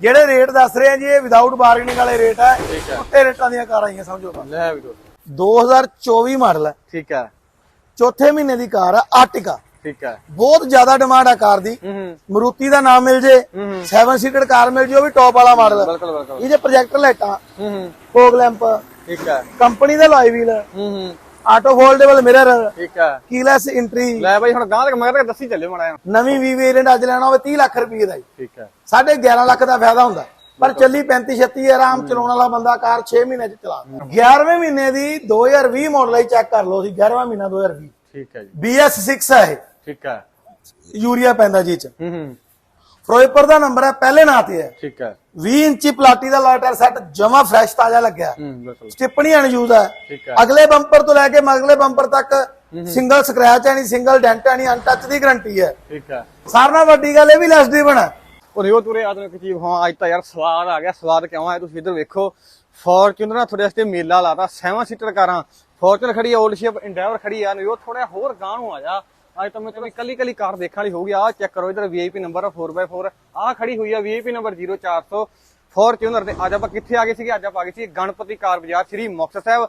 ਜਿਹੜੇ ਰੇਟ ਦੱਸ ਰਹੇ ਆ ਜੀ ਇਹ ਵਿਦਆਊਟ ਬਾਰਗੇਨਿੰਗ ਵਾਲੇ ਰੇਟ ਹੈ। ਉੱਤੇ ਰੇਟਾਂ ਦੀਆਂ ਕਾਰਾਂ ਆਈਆਂ ਸਮਝੋ। ਲੈ ਵੀ ਦੋਸਤੋ 2024 ਮਾਡਲ ਹੈ ਠੀਕ ਹੈ ਚੌਥੇ ਮਹੀਨੇ ਦੀ ਕਾਰ ਆ ਆਰਟਿਕਾ ਠੀਕ ਹੈ ਬਹੁਤ ਜ਼ਿਆਦਾ ਡਿਮਾਂਡ ਆ ਕਾਰ ਦੀ। ਮਰੂਤੀ ਦਾ ਨਾਮ ਮਿਲ ਜੇ ਹੂੰ 7 ਸੀਟਡ ਕਾਰ ਮਿਲ ਜੇ ਉਹ ਵੀ ਟੌਪ ਵਾਲਾ ਮਾਡਲ ਬਿਲਕੁਲ ਬਿਲਕੁਲ। ਇਹਦੇ ਪ੍ਰੋਜੈਕਟਰ ਲਾਈਟਾਂ ਹੂੰ ਹੂੰ। ਫੋਗ ਲੈਂਪ ਠੀਕ ਹੈ ਕੰਪਨੀ ਦਾ ਲਾਈ ਵੀਲ ਹੂੰ ਹੂੰ। Auto foldable mirror. ਠੀਕ ਹੈ। ਕੀਲੈਸ ਐਂਟਰੀ ਲੈ ਬਾਈ ਹੁਣ ਗਾਂ ਤੱਕ ਮਗਰ ਦੱਸੀ ਚੱਲਿਓ ਮੜਾ ਨਵੀਂ ਵੀ ਵੇਰੀਐਂਟ ਅੱਜ ਲੈਣਾ ਹੋਵੇ 30 ਲੱਖ ਰੁਪਏ ਦਾ ਠੀਕ ਹੈ। ਸਾਢੇ 11 ਲੱਖ ਦਾ ਫਾਇਦਾ ਹੁੰਦਾ। ਪਰ ਚੱਲੀ 35 36 ਆਰਾਮ ਚਲਾਉਣ ਵਾਲਾ ਬੰਦਾ ਕਾਰ 6 ਮਹੀਨੇ ਚ ਚਲਾ 11ਵੇਂ ਮਹੀਨੇ ਦੀ 2020 ਮਾਡਲ ਹੀ ਚੈੱਕ ਕਰ ਲਓ ਸੀ 11ਵਾਂ ਮਹੀਨਾ 2020 ਠੀਕ ਹੈ ਜੀ। BS6 ਹੈ ਇਹ। ਠੀਕ ਹੈ। ਯੂਰੀਆ ਪੈਂਦਾ ਜੀ ਚ। ਹੂੰ ਹੂੰ। ਫਿਰੋਜ਼ਪੁਰ ਦਾ ਨੰਬਰ ਹੈ ਪਹਿਲੇ ਨਾਂ ਤੇ ਹੈ। ਠੀਕ ਹੈ। 20 ਇੰਚੀ ਪਲਾਟੀ ਦਾ ਲਾਟਰ ਸੈੱਟ ਜਮਾ ਫਰੈਸ਼ ਤਾਜ਼ਾ ਲੱਗਿਆ। ਹੂੰ ਬਿਲਕੁਲ। ਸਟਿਪਣੀ ਅਨਯੂਜ਼ ਹੈ। ਅਗਲੇ ਬੰਪਰ ਤੋਂ ਲੈ ਕੇ ਮਗਲੇ ਬੰਪਰ ਤੱਕ ਸਿੰਗਲ ਸਕ੍ਰੈਚ ਹੈ ਨਹੀਂ ਸਿੰਗਲ ਡੈਂਟ ਹੈ ਨਹੀਂ ਅਨਟੱਚ ਦੀ ਗਾਰੰਟੀ ਹੈ। ਠੀਕ ਹੈ। ਸਾਰਿਆਂ ਨਾਲੋਂ ਵੱਡੀ ਗੱਲ ਇਹ ਵੀ ਲੈਸ ਡਿਵਨ ਹੈ। ਉਹ ਰਿਓ ਤੁਰੇ ਆਦਮਿਕ ਚੀਜ਼ ਹਾਂ ਅੱਜ ਤਾਂ ਯਾਰ ਸਵਾਦ ਆ ਗਿਆ ਸਵਾਦ ਕਿਉਂ ਆਇਆ? ਤੁਸੀਂ ਇੱਧਰ ਵੇਖੋ ਫੋਰਚੂਨਰ ਨਾਲ ਤੁਹਾਡੇ ਵਾਸਤੇ ਮੇਲਾ ਲਾਤਾ 7 ਸੀਟਰ ਕਾਰਾਂ ਫੋਰਚੂਨਰ ਖੜੀ ਆ 올ਡ ਸ਼ਿਪ ਇੰਡਾਈਵਰ ਖੜੀ ਆ ਨਿਓ ਥੋੜਾ ਹੋਰ ਗਾਂ ਨੂੰ ਆ ਜਾ। ਅੱਜ ਤਾਂ ਮੈਂ ਤੁਹਾਨੂੰ ਕੱਲੀ ਕਾਰ ਦੇਖਣ ਵਾਲੀ ਹੋਊਗੀ। ਆਹ ਚੈੱਕ ਕਰੋ ਇੱਧਰ ਵੀਆਈਪੀ ਨੰਬਰ 4x4 ਆਹ ਖੜੀ ਹੋਈ ਆ ਵੀਆਈਪੀ ਨੰਬਰ 0400 ਫੋਰਚੂਨਰ ਤੇ ਅੱਜ ਆਪਾਂ ਕਿੱਥੇ ਆ ਗਏ ਸੀਗੇ? ਅੱਜ ਆਪਾਂ ਆ ਗਏ ਸੀ ਗਣਪਤੀ ਕਾਰ ਬਾਜ਼ਾਰ, ਸ੍ਰੀ ਮੁਕਤਸਰ ਸਾਹਿਬ।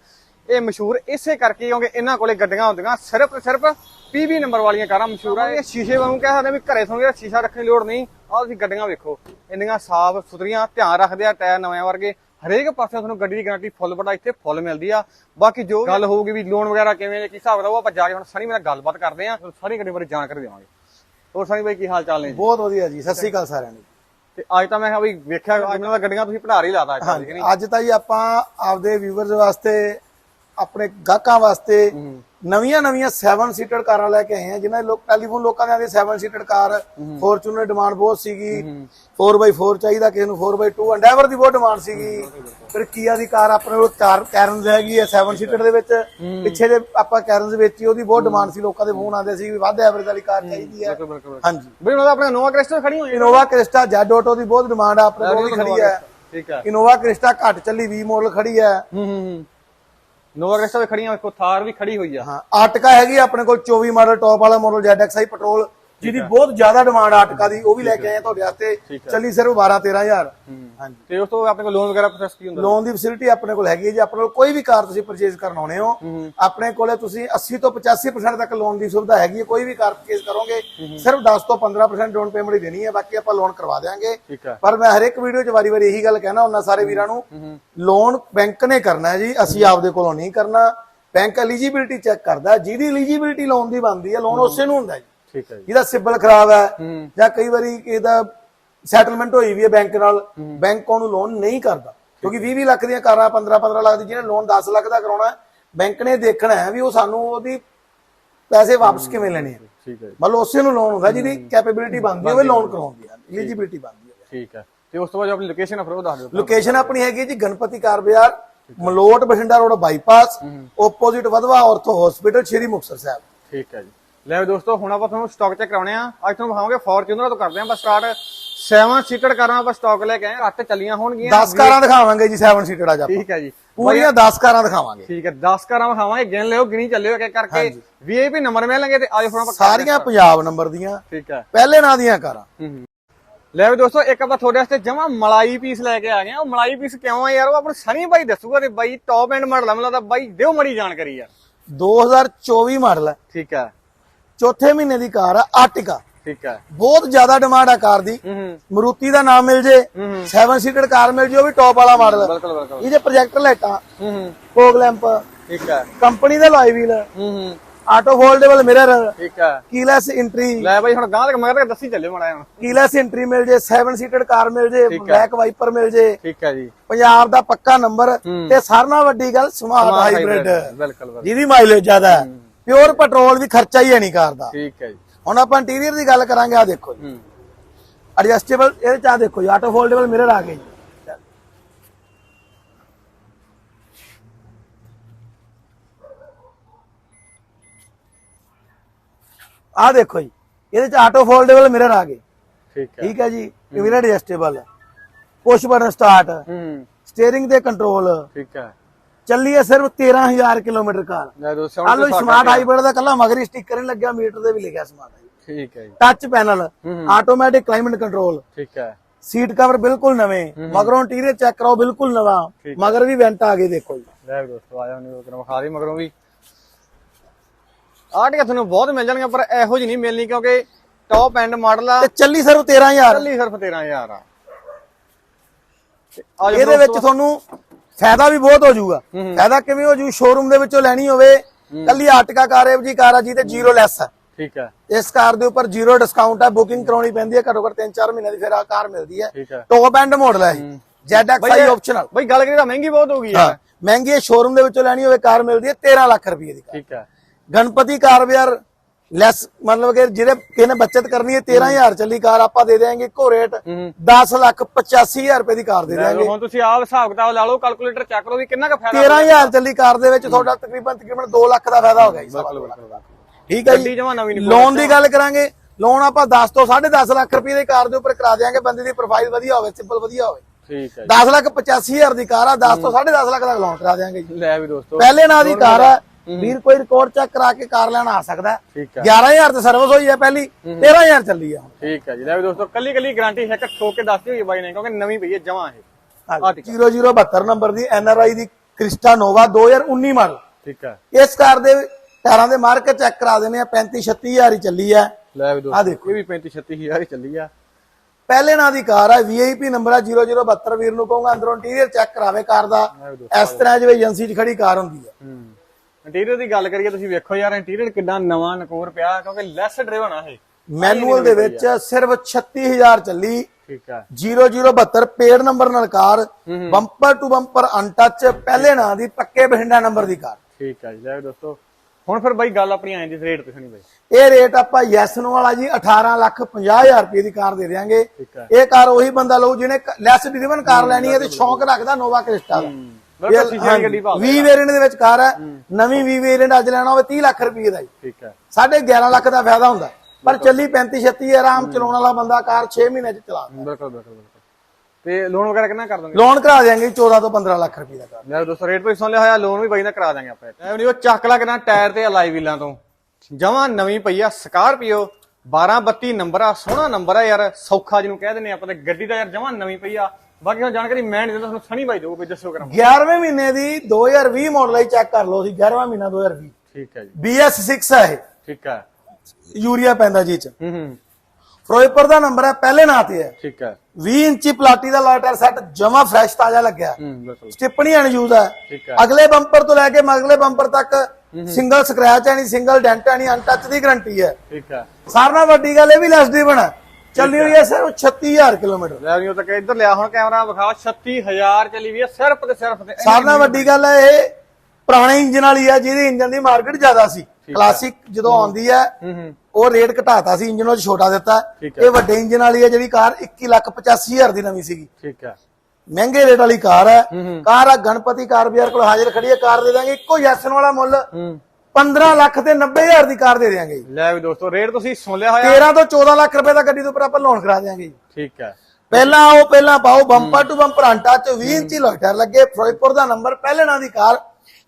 ਇਹ ਮਸ਼ਹੂਰ ਇਸੇ ਕਰਕੇ ਕਿਉਂਕਿ ਇਹਨਾਂ ਕੋਲੇ ਗੱਡੀਆਂ ਹੁੰਦੀਆਂ, ਸਿਰਫ ਤੇ ਸਿਰਫ ਪੀਵੀ ਨੰਬਰ ਵਾਲੀਆਂ ਕਾਰਾਂ ਮਸ਼ਹੂਰ ਆ। ਇਹ ਸ਼ੀਸ਼ੇ ਵਾਂਗੂ ਕਹਿ ਸਕਦੇ ਵੀ ਘਰੇ ਸੌਂਗੇ ਸ਼ੀਸ਼ਾ ਰੱਖਣ ਦੀ ਲੋੜ ਨਹੀਂ। ਆਹ ਤੁਸੀਂ ਗੱਡੀਆਂ ਵੇਖੋ। ਇੰਨੀਆਂ ਸਾਫ਼ ਸੁਥਰੀਆਂ ਧਿਆਨ ਰੱਖਦੇ ਆ, ਟਾਇਰ ਨਵੇਂ ਵਰਗੇ। ਹਰੇਕ ਪਾਸੇ ਤੁਹਾਨੂੰ ਗੱਡੀ ਦੀ ਗਾਰੰਟੀ ਫੁੱਲ ਬੜਾ ਇੱਥੇ ਫੁੱਲ ਮਿਲਦੀ ਆ। ਬਾਕੀ ਜੋ ਗੱਲ ਹੋਊਗੀ ਵੀ ਲੋਨ ਵਗੈਰਾ ਕਿਵੇਂ ਨੇ ਕੀ ਹਿਸਾਬ ਦਾ ਉਹ ਆਪਾਂ ਜਾ ਕੇ ਹੁਣ ਸਣੀ ਮੇਰੇ ਨਾਲ ਗੱਲਬਾਤ ਕਰਦੇ ਆ ਸਾਰੀ ਗੱਡੀ ਬਾਰੇ ਜਾਣਕਾਰੀ ਦੇਵਾਂਗੇ। ਹੋਰ ਸਣੀ ਬਾਈ ਕੀ ਹਾਲ ਚਾਲ ਨੇ? ਬਹੁਤ ਵਧੀਆ ਜੀ ਸਤਿ ਸ੍ਰੀ ਅਕਾਲ ਸਾਰਿਆਂ ਨੂੰ। ਤੇ ਅੱਜ ਤਾਂ ਮੈਂ ਕਿਹਾ ਵੀ ਵੇਖਿਆ ਇਹਨਾਂ ਦਾ ਗੱਡੀਆਂ ਤੁਸੀਂ ਪੜਾਰ ਹੀ ਲਾਤਾ ਅੱਜ ਅੱਜ ਤਾਂ ਜੀ ਆਪਾਂ ਆਪਦੇ ਵਿਊਵਰਸ ਵਾਸਤੇ ਆਪਣੇ ਗਾਹਕਾਂ ਵਾਸਤੇ ਨਵੀਆਂ ਨਵੀਆਂ 7 ਸੀਟਡ ਕਾਰਾਂ ਲੈ ਕੇ ਆਏ ਆ ਜਿਨ੍ਹਾਂ ਦੇ ਲੋਕ ਟੈਲੀਫੋਨ ਲੋਕਾਂ ਦੇ ਆਂਦੇ 7 ਸੀਟਡ ਕਾਰ ਫੋਰਚੂਨਰ ਡਿਮਾਂਡ ਬਹੁਤ ਸੀਗੀ। 4x4 ਚਾਹੀਦਾ ਕਿਸੇ ਨੂੰ 4x2 ਐਂਡੈਵਰ ਦੀ ਬਹੁਤ ਡਿਮਾਂਡ ਸੀਗੀ। ਫਿਰ ਕੀਆ ਦੀ ਕਾਰ ਆਪਣੇ ਕੋਲ ਕਾਰ ਕੈਰਨ ਰਹਿ ਗਈ ਹੈ 7 ਸੀਟਡ ਦੇ ਵਿੱਚ। ਪਿੱਛੇ ਜੇ ਆਪਾਂ ਕੈਰਨ ਦੇ ਵਿੱਚ ਉਹਦੀ ਬਹੁਤ ਡਿਮਾਂਡ ਸੀ ਲੋਕਾਂ ਦੇ ਫੋਨ ਆਉਂਦੇ ਸੀ ਵੀ ਵੱਧ ਐਵਰੇਜ ਵਾਲੀ ਕਾਰ ਚਾਹੀਦੀ ਹੈ। ਹਾਂਜੀ। ਬਈ ਉਹਨਾਂ ਦਾ ਆਪਣਾ ਨੋਵਾ ਕ੍ਰਿਸਟਲ ਖੜੀ ਹੋਈ ਇਨੋਵਾ ਕ੍ਰਿਸਟਾ ਜੈਡ ਆਟੋ ਦੀ ਬਹੁਤ ਡਿਮਾਂਡ ਆ ਆਪਣੇ ਕੋਲ ਖੜੀ ਹੈ। ਠੀਕ ਹੈ। ਇਨੋਵਾ ਕ੍ਰਿਸਟਾ ਘੱਟ ਚੱਲੀ 20 ਮਾਡਲ ਖੜੀ ਹੂੰ ਹੂੰ ਹੂੰ। ਨੋਵਾ ਕ੍ਰਿਸਟਲ ਵੀ ਖੜੀਆਂ, ਵੇਖੋ, ਥਾਰ ਵੀ ਖੜੀ ਹੋਈ ਆ। ਹਾਂ, ਆਟਕਾ ਹੈਗੀ ਆਪਣੇ ਕੋਲ 24 ਮਾਡਲ ਟੌਪ ਵਾਲਾ ਮਾਡਲ ZXi ਪੈਟਰੋਲ ਜਿਹਦੀ ਬਹੁਤ ਜ਼ਿਆਦਾ ਡਿਮਾਂਡ ਆਟਕਾ ਦੀ ਉਹ ਵੀ ਲੈ ਕੇ ਆਏ ਆ ਤੁਹਾਡੇ ਵਾਸਤੇ। ਚੱਲੀ ਸਿਰਫ 12 13000 ਹਾਂਜੀ। ਤੇ ਉਸ ਤੋਂ ਆਪਣੇ ਕੋਲ ਲੋਨ ਵਗੈਰਾ ਪ੍ਰੋਸੈਸ ਕੀ ਹੁੰਦਾ? ਲੋਨ ਦੀ ਫੈਸਿਲਿਟੀ ਆਪਣੇ ਕੋਲ ਹੈਗੀ ਹੈ ਜੀ। ਆਪਣੇ ਕੋਲ ਕੋਈ ਵੀ ਕਾਰ ਤੁਸੀਂ ਪਰਚੇਜ਼ ਕਰਨ ਆਉਣੇ ਹੋ ਆਪਣੇ ਕੋਲੇ ਤੁਸੀਂ 80 ਤੋਂ 85% ਤੱਕ ਲੋਨ ਦੀ ਸੁਵਿਧਾ ਹੈਗੀ ਹੈ। ਕੋਈ ਵੀ ਕਾਰ ਪਰਚੇਜ਼ ਕਰੋਗੇ ਸਿਰਫ 10 ਤੋਂ 15% ਡਾਊਨ ਪੇਮੈਂਟ ਹੀ ਦੇਣੀ ਹੈ। ਬਾਕੀ ਆਪਾਂ ਲੋਨ ਕਰਵਾ ਦੇਵਾਂਗੇ ਪਰ ਮੈਂ ਹਰ ਇੱਕ ਵੀਡੀਓ 'ਚ ਵਾਰੀ-ਵਾਰੀ ਇਹੀ ਗੱਲ ਕਹਿਣਾ ਹੁੰਦਾ ਸਾਰੇ ਵੀਰਾਂ ਨੂੰ ਲੋਨ ਬੈਂਕ ਨੇ ਕਰਨਾ ਹੈ ਜੀ। ਅਸੀਂ ਆਪਦੇ ਕੋਲੋਂ ਨਹੀਂ ਕਰਨਾ। ਬੈਂਕ ਐਲੀਜੀਬਿਲਟੀ ਚੈੱਕ ਕਰਦਾ ਜਿਹਦੀ ਐਲੀਜੀਬਿਲਟੀ ਲੋਨ ਦੀ ਬਣਦੀ ਹੈ ਲੋਨ ਉਸੇ ਨੂੰ ਹੁੰਦਾ ਜੀ। ਠੀਕ ਹੈ ਜੀ। ਜਿਹਦਾ ਸਿਬਲ ਖਰਾਬ ਹੈ ਜਾਂ ਕਈ ਵਾਰੀ ਇਹਦਾ ਸੈਟਲਮੈਂਟ ਹੋਈ ਵੀ ਹੈ ਬੈਂਕ ਨਾਲ ਬੈਂਕ ਉਹਨੂੰ ਲੋਨ ਨਹੀਂ ਕਰਦਾ। ਕਿਉਂਕਿ 20 ਲੱਖ ਦੀਆਂ ਕਾਰਾਂ 15 15 ਲੱਖ ਦੀ ਜਿਹਨੇ ਲੋਨ 10 ਲੱਖ ਦਾ ਕਰਾਉਣਾ ਹੈ, ਬੈਂਕ ਨੇ ਦੇਖਣਾ ਹੈ ਵੀ ਉਹ ਸਾਨੂੰ ਉਹਦੀ ਪੈਸੇ ਵਾਪਸ ਕਿਵੇਂ ਲੈਣੇ ਆ। ਠੀਕ ਹੈ ਮਤਲਬ ਉਸੇ ਨੂੰ ਲੋਨ ਹੁੰਦਾ ਜਿਹਦੀ ਕੈਪੇਬਿਲਿਟੀ ਬਣਦੀ ਹੋਵੇ ਲੋਨ ਕਰਾਉਂਦੀ ਹੈ ਐਲੀਜੀਬਿਲਟੀ ਬਣਦੀ ਹੈ ਠੀਕ ਹੈ। ਤੇ ਉਸ ਤੋਂ ਬਾਅਦ ਆਪਣੀ ਲੋਕੇਸ਼ਨ ਆ ਫਿਰ ਉਹ ਦੱਸ ਦਿਓ। ਲੋਕੇਸ਼ਨ ਆਪਣੀ ਹੈਗੀ ਜੀ Ganpati car Bazaar Malout Bathinda road bypass opposite Wadhwa ortho hospital Shri Muktsar Sahib. ਠੀਕ ਹੈ ਜੀ। ਲੈ ਵੀ ਦੋਸਤੋ ਹੁਣ ਆਪਾਂ ਤੁਹਾਨੂੰ ਸਟਾਕ ਚੈੱਕ ਕਰਾਉਣੇ ਆ। ਅੱਜ ਤੁਹਾਨੂੰ ਵਿਖਾਵਾਂਗੇ ਫੋਰਚੂਨਰ ਤੋਂ ਕਰਦੇ ਆਂ ਬਸ ਸਟਾਰਟ 7 ਸੀਟਡ ਕਾਰਾਂ ਆਪਾਂ ਸਟਾਕ ਲੈ ਕੇ ਆਏ ਘੱਟ ਚੱਲੀਆਂ ਹੋਣਗੀਆਂ। 10 ਕਾਰਾਂ ਦਿਖਾਵਾਂਗੇ ਜੀ 7 ਸੀਟਡ ਅੱਜ ਆਪਾਂ। ਠੀਕ ਹੈ ਜੀ। ਪੂਰੀਆਂ 10 ਕਾਰਾਂ ਦਿਖਾਵਾਂਗੇ। ਠੀਕ ਹੈ 10 ਕਾਰਾਂ ਵਿਖਾਵਾਂਗੇ ਗਿਣ ਲਿਓ ਗਿਣੀ ਚੱਲਿਓ ਇੱਕ ਕਰਕੇ। ਵੀਆਈਪੀ ਨੰਬਰ ਮਿਲਣਗੇ ਤੇ ਆਜੋ ਹੁਣ ਆਪਾਂ ਸਾਰੀਆਂ ਪੰਜਾਬ ਨੰਬਰ ਦੀਆਂ। ਠੀਕ ਹੈ। ਪਹਿਲੇ ਨਾਂ ਦੀਆਂ ਕਾਰਾਂ। ਲੈ ਵੀ ਦੋਸਤੋ ਇੱਕ ਆਪਾਂ ਤੁਹਾਡੇ ਵਾਸਤੇ ਜਮਾ ਮਲਾਈ ਪੀਸ ਲੈ ਕੇ ਆ ਗਏ ਆ। ਉਹ ਮਲਾਈ ਪੀਸ ਕਿਉਂ ਆ ਯਾਰ? ਉਹ ਆਪਣਾ ਸਨੀ ਬਾਈ ਦੱਸੂਗਾ ਤੇ ਬਾਈ ਟੌਪ ਐਂਡ ਮਾਡਲ ਆ ਮੈਨੂੰ ਲੱਗਦਾ ਬਾਈ ਦਿਓ ਮੜੀ ਜਾਣਕਾਰੀ ਯਾਰ। 2024 ਮਾਡਲ ਹੈ ਠੀਕ ਹੈ। ਚੌਥੇ ਮਹੀਨੇ ਦੀ ਕਾਰ ਆ ਆਰਟਿਕਾ ਠੀਕ ਹੈ। ਬਹੁਤ ਜ਼ਿਆਦਾ ਡਿਮਾਂਡ ਆ ਕਾਰ ਦੀ। ਮਰੂਤੀ ਦਾ ਨਾਮ ਮਿਲ ਜੇ 7 ਸੀਟਡ ਕਾਰ ਮਿਲ ਜੇ ਉਹ ਵੀ ਟੌਪ ਵਾਲਾ ਮਾਡਲ ਬਿਲਕੁਲ ਬਿਲਕੁਲ। ਇਹਦੇ ਪ੍ਰੋਜੈਕਟਰ ਲਾਈਟਾਂ ਫੋਗ ਲੈਂਪ ਠੀਕ ਹੈ। ਕੰਪਨੀ ਦਾ ਲਾਈ ਵੀਲ ਹੂੰ ਹੂੰ। ਆਟੋ ਫੋਲਡੇਬਲ ਮਿਰਰ ਠੀਕ ਹੈ। ਕੀਲੈਸ ਐਂਟਰੀ ਲੈ ਬਾਈ ਹੁਣ ਗਾਂ ਤੱਕ ਮਗਰ ਤੱਕ ਦੱਸੀ ਚੱਲਿਓ ਮੜਾ ਹੁਣ ਕੀਲੈਸ ਐਂਟਰੀ ਮਿਲ ਜੇ 7 ਸੀਟਡ ਕਾਰ ਮਿਲ ਜੇ। ਬਲੈਕ ਵਾਈਪਰ ਮਿਲ ਜੇ। ਠੀਕ ਹੈ ਜੀ। ਪੰਜਾਬ ਦਾ ਪੱਕਾ ਨੰਬਰ ਤੇ ਸਾਰਿਆਂ ਨਾਲੋਂ ਵੱਡੀ ਗੱਲ ਸਮਾਰਟ ਹਾਈਬ੍ਰਿਡ ਬਿਲਕੁਲ ਬਿਲਕੁਲ। ਜਿਹਦੀ ਮਾਈਲੇਜ ਜ਼ਿਆਦਾ ਹੈ। ਪਿਓਰ ਪੈਟਰੋਲ ਵੀ ਖਰਚਾ ਹੀ ਹੈ ਨਹੀਂ ਕਾਰ ਦਾ। ਠੀਕ ਹੈ ਜੀ। ਹੁਣ ਆਪਾਂ ਇੰਟੀਰੀਅਰ ਦੀ ਗੱਲ ਕਰਾਂਗੇ ਆ ਦੇਖੋ ਜੀ। ਐਡਜਸਟੇਬਲ ਇਹਦੇ ਚ ਆ ਦੇਖੋ ਜੀ ਆਟੋ ਫੋਲਡੇਬਲ ਮਿਰਰ ਆ ਗਏ ਜੀ ਆ ਦੇਖੋ ਜੀ ਇਹਦੇ ਚ ਆਟੋ ਫੋਲਡੇਬਲ ਮਿਰਰ ਆ ਗਏ। ਠੀਕ ਹੈ। ਠੀਕ ਹੈ ਜੀ ਇਹ ਮਿਰਰ ਐਡਜਸਟੇਬਲ ਹੈ। ਪੁਸ਼ ਬਟਨ ਸਟਾਰਟ ਹੂੰ। ਸਟੀਅਰਿੰਗ ਤੇ ਕੰਟਰੋਲ ਠੀਕ ਹੈ। ਚੱਲੀ ਹੈ ਸਿਰਫ 13000 ਕਿਲੋਮੀਟਰ ਕਾਰ ਲੈ ਦੋਸਤੋ ਆ ਲੋ ਸਮਾਰਟ ਹਾਈਬ੍ਰਿਡ ਦਾ ਕੱਲਾ ਮਗਰੀ ਸਟicker ਨਹੀਂ ਲੱਗਿਆ ਮੀਟਰ ਦੇ ਵੀ ਲਿਖਿਆ ਸਮਾਰਟ ਠੀਕ ਹੈ ਜੀ। Touch panel automatic climate control ਠੀਕ ਹੈ। ਸੀਟ ਕਵਰ ਬਿਲਕੁਲ ਨਵੇਂ। ਮਗਰੋਂ ਇੰਟੀਰੀਅਰ ਚੈੱਕ ਕਰਾਓ ਬਿਲਕੁਲ ਨਵਾਂ। ਮਗਰ ਵੀ ਵੈਂਟ ਆ ਗਏ ਦੇਖੋ ਜੀ। ਲੈ ਦੋਸਤੋ ਆਇਆ ਨਹੀਂ ਉਹ ਵਿਖਾ ਦੇ ਮਗਰੋਂ ਵੀ। ਆਟੀਆਂ ਤੁਹਾਨੂੰ ਬਹੁਤ ਮਿਲ ਜਾਣਗੀਆਂ ਪਰ ਇਹੋ ਜਿਹੀ ਨਹੀਂ ਮਿਲਣੀ ਕਿਉਂਕਿ ਟੌਪ ਐਂਡ ਮਾਡਲ ਆ। ਤੇ ਚੱਲੀ ਸਰ 13000 ਕੱਲੀ ਸਿਰਫ 13000 ਆ। ਤੇ ਆ ਇਹਦੇ ਵਿੱਚ ਤੁਹਾਨੂੰ ਫਾਇਦਾ ਵੀ ਬਹੁਤ ਹੋ ਜਾਊਗਾ। ਫਾਇਦਾ ਕਿਵੇਂ ਹੋ ਜੂ? ਸ਼ੋਰੂਮ ਦੇ ਵਿੱਚੋਂ ਲੈਣੀ ਹੋਵੇ ਕੱਲੀ ਆਰਟਿਕਾ ਕਾਰ ਹੈ ਜੀ ਕਾਰ ਆ ਜੀ ਤੇ ਜ਼ੀਰੋ ਲੈਸ ਹੈ। ਠੀਕ ਹੈ। ਇਸ ਕਾਰ ਦੇ ਉੱਪਰ ਜ਼ੀਰੋ ਡਿਸਕਾਊਂਟ ਹੈ ਬੁਕਿੰਗ ਕਰਾਉਣੀ ਪੈਂਦੀ ਹੈ ਘੱਟੋ ਘੱਟ 3-4 ਮਹੀਨੇ ਦੀ ਫਿਰ ਆ ਕਾਰ ਮਿਲਦੀ ਹੈ। ਟੌਪ ਐਂਡ ਮਾਡਲ ਹੈ ZXi ਆਪਸ਼ਨਲ ਬਈ ਗੱਲ ਕਰੀ ਤਾਂ ਮਹਿੰਗੀ ਬਹੁਤ ਹੋ ਗਈ ਹਾਂ। ਮਹਿੰਗੀ ਸ਼ੋਰੂਮ ਦੇ ਵਿੱਚੋਂ ਲੈਣੀ ਹੋਵੇ ਕਾਰ ਮਿਲਦੀ ਹੈ 13 ਲੱਖ ਰੁਪਏ ਦੀ ਠੀਕ ਹੈ। ਗਣਪਤੀ ਕਾਰ ਵਿਆਰ ਲੈਸ ਮਤਲਬ ਕਿ ਜਿਹੜੇ ਕਿਨੇ ਬੱਚਤ ਕਰਨੀ ਹੈ 13000 ਚੱਲੀ ਕਾਰ ਆਪਾਂ ਦੇ ਦੇਾਂਗੇ ਇੱਕੋ ਰੇਟ 10 ਲੱਖ 85000 ਰੁਪਏ ਦੀ ਕਾਰ ਦੇ ਦੇਾਂਗੇ ਹੁਣ ਤੁਸੀਂ ਆਪ ਹਿਸਾਬ ਕਿਤਾਬ ਲਾ ਲਓ ਕੈਲਕੂਲੇਟਰ ਚੱਕ ਲਓ ਵੀ ਕਿੰਨਾ ਕੁ ਫਾਇਦਾ 13000 ਚੱਲੀ ਕਾਰ ਦੇ ਵਿੱਚ ਤੁਹਾਡਾ ਤਕਰੀਬਨ ਤਕਰੀਬਨ 2 ਲੱਖ ਦਾ ਫਾਇਦਾ ਹੋ ਗਿਆ ਜੀ। ਠੀਕ ਹੈ ਜੀ? ਲੋਨ ਦੀ ਗੱਲ ਕਰਾਂਗੇ। ਲੋਨ ਆਪਾਂ 10 ਤੋਂ 10.5 ਲੱਖ ਰੁਪਏ ਦੀ ਕਾਰ ਦੇ ਉੱਪਰ ਕਰਾ ਦੇਾਂਗੇ ਬੰਦੇ ਦੀ ਪ੍ਰੋਫਾਈਲ ਵਧੀਆ ਹੋਵੇ ਸਿੰਪਲ ਵਧੀਆ ਹੋਵੇ। ਠੀਕ ਹੈ 10 ਲੱਖ 85000 ਦੀ ਕਾਰ ਆ 10 ਤੋਂ 10.5 ਲੱਖ ਦਾ ਲੋਨ ਕਰਾ ਦੇਾਂਗੇ ਜੀ। ਲੈ ਵੀ ਦੋਸਤੋ ਪਹਿਲੇ ਨਾਂ ਦੀ ਕਾਰ ਹੈ ਵੀਰ ਕੋਈ ਰਿਕਾਰਡ ਚੈੱਕ ਕਰਾ ਕੇ ਕਾਰ ਲੈਣ ਆ ਸਕਦਾ ਹੈ। ਠੀਕ ਹੈ 11000 ਤੇ ਸਰਵਿਸ ਹੋਈ ਹੈ ਪਹਿਲੀ 13000 ਚੱਲੀ ਆ। ਠੀਕ ਹੈ ਜੀ। ਲੈ ਵੀ ਦੋਸਤੋ ਕੱਲੀ ਕੱਲੀ ਗਾਰੰਟੀ ਹੈ ਕਿ ਠੋਕ ਕੇ ਦੱਸਦੀ ਹੋਈ ਬਾਈ ਨੇ ਕਿਉਂਕਿ ਨਵੀਂ ਪਈ ਹੈ ਜਮਾ ਇਹ। ਆ। ਠੀਕ 0072 ਨੰਬਰ ਦੀ ਐਨਆਰਆਈ ਦੀ ਕ੍ਰਿਸਟਾ ਨੋਵਾ 2019 ਮਾਡਲ। ਠੀਕ ਹੈ ਇਸ ਕਾਰ ਦੇ ਟਾਇਰਾਂ ਦੇ ਮਾਰਕਰ ਚੈੱਕ ਕਰਾ ਦਿੰਦੇ ਆ 35 36000 ਹੀ ਚੱਲੀ ਹੈ ਲੈ ਵੀ ਆ ਦੋਸਤੋ ਦੇਖੋ। ਇਹ ਵੀ 35 36000 ਹੀ ਚੱਲੀ ਆ। ਪਹਿਲੇ ਨਾਂ ਦੀ ਕਾਰ ਹੈ ਵੀਆਈਪੀ ਨੰਬਰ ਹੈ 0072 ਵੀਰ ਨੂੰ ਕਹੂੰਗਾ ਅੰਦਰੋਂ ਇੰਟੀਰੀਅਰ ਚੈੱਕ ਕਰਾਵੇ ਕਾਰ ਦਾ। ਇਸ ਤਰ੍ਹਾਂ ਜਿਵੇਂ ਏਜੰਸੀ 'ਚ ਖੜੀ ਕਾਰ ਹੁੰਦੀ ਹੂੰ। ਇੰਟੀਰੀਅਰ ਦੀ ਗੱਲ ਕਰੀਏ ਤੁਸੀਂ ਵੇਖੋ ਯਾਰ ਇੰਟੀਰੀਅਰ ਕਿੰਨਾ ਨਵਾਂ ਨਕੋਰ ਪਿਆ ਕਿਉਂਕਿ ਲੈਸ ਡਰਾਈਵਨ ਆ ਇਹ। ਮੈਨੂਅਲ ਦੇ ਵਿੱਚ ਸਿਰਫ 36000 ਚੱਲੀ। ਠੀਕ ਹੈ 0072 ਪੇਡ ਨੰਬਰ ਨਾਲ car bumper to bumper untouch ਪਹਿਲੇ ਨਾਂ ਦੀ ਪੱਕੇ ਬਠਿੰਡਾ ਨੰਬਰ ਦੀ ਕਾਰ। ਠੀਕ ਹੈ ਜੀ ਲੈ ਦੋਸਤੋ ਹੁਣ ਫਿਰ ਬਾਈ ਗੱਲ ਆਪਣੀ ਆਏ ਦੀ ਰੇਟ ਤੇ ਸੁਣੀ ਬਾਈ। ਇਹ ਰੇਟ ਆਪਾਂ ਯੈਸ ਨੂੰ ਵਾਲਾ ਜੀ 18 ਲੱਖ 50000 ਰੁਪਏ ਦੀ ਕਾਰ ਦੇ ਦੇਵਾਂਗੇ ਇਹ ਕਾਰ ਉਹੀ ਬੰਦਾ ਲਊ ਜਿਹਨੇ ਲੈਸ ਡਿਵਨ ਕਾਰ ਲੈਣੀ ਹੈ ਤੇ ਸ਼ੌਂਕ ਰੱਖਦਾ ਨੋਵਾ ਕ੍ਰਿਸਟਾ ਦਾ ਬਿਲਕੁਲ ਸ਼ੀਸ਼ੇ ਵਾਲੀ ਗੱਡੀ ਭਾਲ 20 ਵੇਰੀਐਂਟ ਦੇ ਵਿੱਚ ਕਾਰ ਹੈ ਨਵੀਂ 20 ਵੇਰੀਐਂਟ ਅੱਜ ਲੈਣਾ ਹੋਵੇ 30 ਲੱਖ ਰੁਪਏ ਦਾ ਜੀ। ਠੀਕ ਹੈ। ਸਾਢੇ 11 ਲੱਖ ਦਾ ਫਾਇਦਾ ਹੁੰਦਾ। ਪਰ ਚੱਲੀ 35 36 ਆਰਾਮ ਚਲਾਉਣ ਵਾਲਾ ਬੰਦਾ ਕਾਰ 6 ਮਹੀਨੇ ਚ ਚਲਾ ਬਿਲਕੁਲ ਬਿਲਕੁਲ ਬਿਲਕੁਲ। ਤੇ ਲੋਨ ਵਗੈਰਾ ਕਿੰਨਾ ਕਰ ਦੋਗੇ? ਲੋਨ ਕਰਾ ਦੇਾਂਗੇ 14 ਤੋਂ 15 ਲੱਖ ਰੁਪਏ ਦਾ ਕਾਰ। ਲੈ ਦੋਸਤੋ ਰੇਟ ਵੀ ਸੁਣ ਲਿਆ ਹੋਇਆ ਲੋਨ ਵੀ ਬਾਈ ਦਾ ਕਰਾ ਦਾਂਗੇ ਆਪਾਂ ਐ ਨਹੀਂ ਉਹ ਚੱਕ ਲਾ ਕਿੰਨਾ ਟਾਇਰ ਤੇ ਅਲਾਈ ਵੀਲਾਂ ਤੋਂ। ਜਮਾਂ ਨਵੀਂ ਪਈ ਆ ਸਕਾਰਪੀਓ 1232 ਨੰਬਰ ਆ ਸੋਹਣਾ ਨੰਬਰ ਆ ਯਾਰ ਸੌਖਾ ਜਿਹਨੂੰ ਕਹਿ ਆਪਾਂ ਤੇ। ਗੱਡੀ ਦਾ ਯਾਰ ਜਮਾਂ ਨਵੀਂ ਪਈ ਆ ਬਾਕੀ ਹੁਣ ਜਾਣਕਾਰੀ ਮੈਂ ਨਹੀਂ ਦਿੰਦਾ ਤੁਹਾਨੂੰ ਸਣੀ ਬਾਈ ਦਊਗਾ ਵੀ ਦੱਸੋ ਕਰਾਂ 11ਵੇਂ ਮਹੀਨੇ ਦੀ 2020 ਮਾਡਲ ਹੀ ਚੈੱਕ ਕਰ ਲਓ ਸੀ 11ਵਾਂ ਮਹੀਨਾ 2020 ਠੀਕ ਹੈ ਜੀ। BS6 ਹੈ ਇਹ। ਠੀਕ ਹੈ। ਯੂਰੀਆ ਪੈਂਦਾ ਜੀ ਚ। ਹੂੰ ਹੂੰ। ਫਿਰੋਜ਼ਪੁਰ ਦਾ ਨੰਬਰ ਹੈ ਪਹਿਲੇ ਨਾਂ ਤੇ ਹੈ। ਠੀਕ ਹੈ। 20 ਇੰਚੀ ਪਲਾਟੀ ਦਾ ਲਾਟਰ ਸੈੱਟ ਜਮਾ ਫਰੈਸ਼ ਤਾਜ਼ਾ ਲੱਗਿਆ। ਹੂੰ ਬਿਲਕੁਲ। ਸਟਿਪਣੀ ਅਨਯੂਜ਼ ਹੈ। ਠੀਕ ਹੈ। ਅਗਲੇ ਬੰਪਰ ਤੋਂ ਲੈ ਕੇ ਮਗਲੇ ਬੰਪਰ ਤੱਕ ਸਿੰਗਲ ਸਕ੍ਰੈਚ ਹੈ ਨਹੀਂ ਸਿੰਗਲ ਡੈਂਟ ਹੈ ਨਹੀਂ ਅਨਟੱਚ ਦੀ ਗਾਰੰਟੀ ਹੈ। ਠੀਕ ਹੈ। ਸਾਰਿਆਂ ਨਾਲੋਂ ਵੱਡੀ ਗੱਲ ਇਹ ਵੀ ਲੈਸ ਡਿਵਨ ਹੈ। ਚੱਲੀ ਹੋਈ ਹੈ ਸਿਰਫ 36000 ਕਿਲੋਮੀਟਰ। ਲੈ ਨਹੀਂ ਉਹ ਤਾਂ ਇੱਧਰ ਲਿਆ ਹੁਣ ਕੈਮਰਾ ਵਿਖਾ 36000 ਚੱਲੀ ਵੀ ਆ ਸਿਰਫ ਤੇ ਸਿਰਫ ਤੇ ਸਾਰਿਆਂ ਨਾਲੋਂ ਵੱਡੀ ਗੱਲ ਹੈ ਇਹ ਪੁਰਾਣੇ ਇੰਜਨ ਵਾਲੀ ਹੈ ਜਿਹਦੀ ਇੰਜਨ ਦੀ ਮਾਰਕੀਟ ਜ਼ਿਆਦਾ ਸੀ। ਕਲਾਸਿਕ ਜਦੋਂ ਆਉਂਦੀ ਹੈ ਹੂੰ ਹੂੰ। ਉਹ ਰੇਟ ਘਟਾਤਾ ਸੀ ਇੰਜਨ ਉਹ ਛੋਟਾ ਦਿੱਤਾ। ਹੈ। ਇਹ ਵੱਡੇ ਇੰਜਨ ਵਾਲੀ ਹੈ ਜਿਹੜੀ ਕਾਰ 21 ਲੱਖ 85000 ਦੀ ਨਵੀਂ ਸੀਗੀ। ਠੀਕ ਹੈ। ਮਹਿੰਗੇ ਰੇਟ ਵਾਲੀ ਕਾਰ ਹੈ। ਕਾਰ ਆ ਗਣਪਤੀ ਕਾਰ ਬਿਆਰ ਕੋਲ ਹਾਜ਼ਰ ਖੜੀ ਹੈ ਕਾਰ ਦੇ ਦਾਂਗੇ ਇੱਕੋ ਯੈਸਨ ਵਾਲਾ ਮੁੱਲ। ਹੂੰ। 15 ਲੱਖ ਤੇ 90000 ਦੀ ਕਾਰ ਦੇ ਦਿਆਂਗੇ ਜੀ। ਲੈ ਵੀ ਦੋਸਤੋ ਰੇਟ ਤੁਸੀਂ ਸੁਣ ਲਿਆ ਹੋਇਆ। 13 ਤੋਂ 14 ਲੱਖ ਰੁਪਏ ਦਾ ਗੱਡੀ ਦੇ ਉੱਪਰ ਆਪਾਂ ਲੋਨ ਕਰਾ ਦਿਆਂਗੇ ਜੀ। ਠੀਕ ਹੈ। ਪਹਿਲਾਂ ਆਓ ਪਹਿਲਾਂ ਪਾਓ ਬੰਪਰ ਟੂ ਬੰਪਰ ਅੰਟਾ ਚ 20 ਇੰਚੀ ਲੋਟਰ ਲੱਗੇ ਫਿਰੋਜ਼ਪੁਰ ਦਾ ਨੰਬਰ ਪਹਿਲੇ ਨਾਂ ਦੀ ਕਾਰ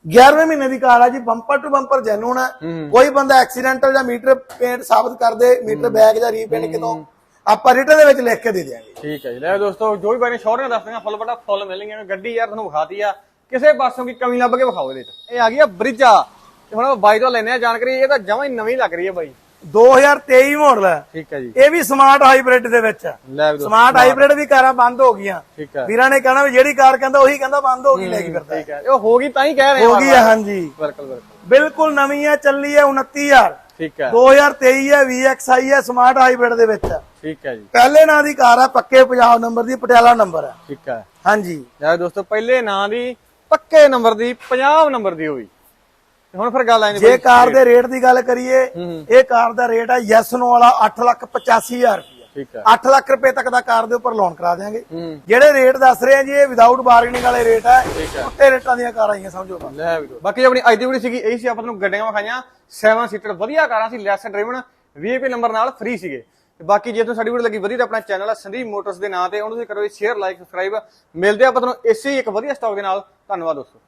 11ਵੇਂ ਮਹੀਨੇ ਦੀ ਕਾਰ ਆ ਜੀ ਬੰਪਰ ਟੂ ਬੰਪਰ ਜੈਨੂਨ ਹੈ। ਕੋਈ ਬੰਦਾ ਐਕਸੀਡੈਂਟਲ ਜਾਂ ਮੀਟਰ ਪੇਂਟ ਸਾਬਤ ਕਰ ਦੇ ਮੀਟਰ ਬੈਗ ਜਾਂ ਰੀਪੇਂਟ ਕਿਤੋਂ ਆਪਾਂ ਰਿਟਰਨ ਦੇ ਵਿੱਚ ਲਿਖ ਕੇ ਦੇ ਦਿਆਂਗੇ। ਠੀਕ ਹੈ ਜੀ। ਲੈ ਦੋਸਤੋ ਜੋ ਵੀ ਨੇ ਸ਼ੋਰੀਆਂ ਦੱਸਦੀਆਂ ਫੁੱਲ ਬੜਾ ਫੁੱਲ ਮਿਲਣਗੀਆਂ ਗੱਡੀ ਯਾਰ ਤੁਹਾਨੂੰ ਵਿਖਾਤੀ ਆ। ਕਿਸੇ ਪਾਸੋਂ ਕੀ ਕਮੀ ਲੱਭ ਕੇ ਵਿਖਾਓ ਇਹਦੇ ਚ। ਇਹ ਆ ਗਈ ਆ ਬ੍ਰਿਜਾ ਤੇ ਹੁਣ ਬਾਈ ਤੋਂ ਲੈਣੇ ਆ ਜਾਣਕਾਰੀ ਇਹ ਤਾਂ ਜਮਾਂ ਹੀ ਨਵੀਂ ਲੱਗ ਰਹੀ ਹੈ ਬਾਈ। 2023 ਮਾਡਲ ਹੈ। ਠੀਕ ਹੈ ਜੀ। ਇਹ ਵੀ ਸਮਾਰਟ ਹਾਈਬ੍ਰਿਡ ਦੇ ਵਿੱਚ ਹੈ। ਸਮਾਰਟ ਹਾਈਬ੍ਰਿਡ ਵੀ ਕਾਰਾਂ ਬੰਦ ਹੋ ਗਈਆਂ। ਠੀਕ ਹੈ। ਵੀਰਾਂ ਨੇ ਕਹਿਣਾ ਵੀ ਜਿਹੜੀ ਕਾਰ ਕਹਿੰਦਾ ਉਹੀ ਕਹਿੰਦਾ ਬੰਦ ਹੋ ਗਈ ਲੈ ਕੇ ਫਿਰਦਾ ਠੀਕ ਹੈ। ਇਹ ਹੋ ਗਈ ਤਾਂ ਹੀ ਕਹਿ ਰਹੇ ਹੋ ਗਈ ਹੈ ਹਾਂਜੀ। ਬਿਲਕੁਲ ਬਿਲਕੁਲ। ਬਿਲਕੁਲ ਨਵੀਂ ਹੈ ਚੱਲੀ ਹੈ 29000 ਠੀਕ ਹੈ। 2023 ਹੈ VXI ਹੈ ਸਮਾਰਟ ਹਾਈਬ੍ਰਿਡ ਦੇ ਵਿੱਚ। ਠੀਕ ਹੈ ਜੀ। ਪਹਿਲੇ ਨਾਂ ਦੀ ਕਾਰ ਹੈ ਪੱਕੇ ਪੰਜਾਬ ਨੰਬਰ ਦੀ ਪਟਿਆਲਾ ਨੰਬਰ ਹੈ। ਠੀਕ ਹੈ। ਹਾਂਜੀ। ਲੈ ਦੋਸਤੋ ਪਹਿਲੇ ਨਾਂ ਦੀ ਪੱਕੇ ਨੰਬਰ ਦੀ 50 ਨੰਬਰ ਦੀ ਹੋਈ। ਹੁਣ ਫਿਰ ਗੱਲ ਆਈ ਜੇ ਕਾਰ ਦੇ ਰੇਟ ਦੀ ਗੱਲ ਕਰੀਏ ਇਹ ਕਾਰ ਦਾ ਰੇਟ ਹੈ ਯੈਸ ਨੋ ਵਾਲਾ 885000 ਰੁਪਏ ਠੀਕ ਹੈ। 8 ਲੱਖ ਰੁਪਏ ਤੱਕ ਦਾ ਕਾਰ ਦੇ ਉੱਪਰ ਲੋਨ ਕਰਾ ਦੇਾਂਗੇ ਜਿਹੜੇ ਰੇਟ ਦੱਸ ਰਹੇ ਆ ਜੀ ਇਹ ਵਿਦਆਊਟ ਬਾਰਗੇਨਿੰਗ ਵਾਲੇ ਰੇਟ ਹੈ। ਉੱਤੇ ਰੇਟਾਂ ਦੀਆਂ ਕਾਰਾਂ ਆਈਆਂ ਸਮਝੋ ਲੈ ਵੀ ਦੋ ਬਾਕੀ ਆਪਣੀ ਅੱਜ ਦੀ ਵੀਡੀਓ ਸੀਗੀ ਇਹੀ ਸੀ ਆਪਾਂ ਤੁਹਾਨੂੰ ਗੱਡੀਆਂ ਵਿਖਾਈਆਂ। 7 ਸੀਟਰ ਵਧੀਆ ਕਾਰਾਂ ਸੀ ਲੈਸ ਡਰਾਈਵਨ ਵੀਆਈਪੀ ਨੰਬਰ ਨਾਲ ਫ੍ਰੀ ਸੀਗੇ। ਬਾਕੀ ਜੇ ਤੁਹਾਨੂੰ ਸਾਡੀ ਵੀਡੀਓ ਲੱਗੀ ਵਧੀਆ ਤਾਂ ਆਪਣਾ ਚੈਨਲ ਹੈ ਸੰਦੀਪ ਮੋਟਰਸ ਦੇ ਨਾਂ ਤੇ। ਉਹਨੂੰ ਤੁਸੀਂ ਕਰੋ ਸ਼ੇਅਰ ਲਾਈਕ ਸਬਸਕ੍ਰਾਈਬ ਮਿਲਦੇ ਆ ਆਪਾਂ ਤੁਹਾਨੂੰ ਇਸੇ ਇੱਕ ਵਧੀਆ ਸਟਾਕ ਦੇ ਨਾਲ। ਧੰਨਵਾਦ ਦੋਸਤੋ।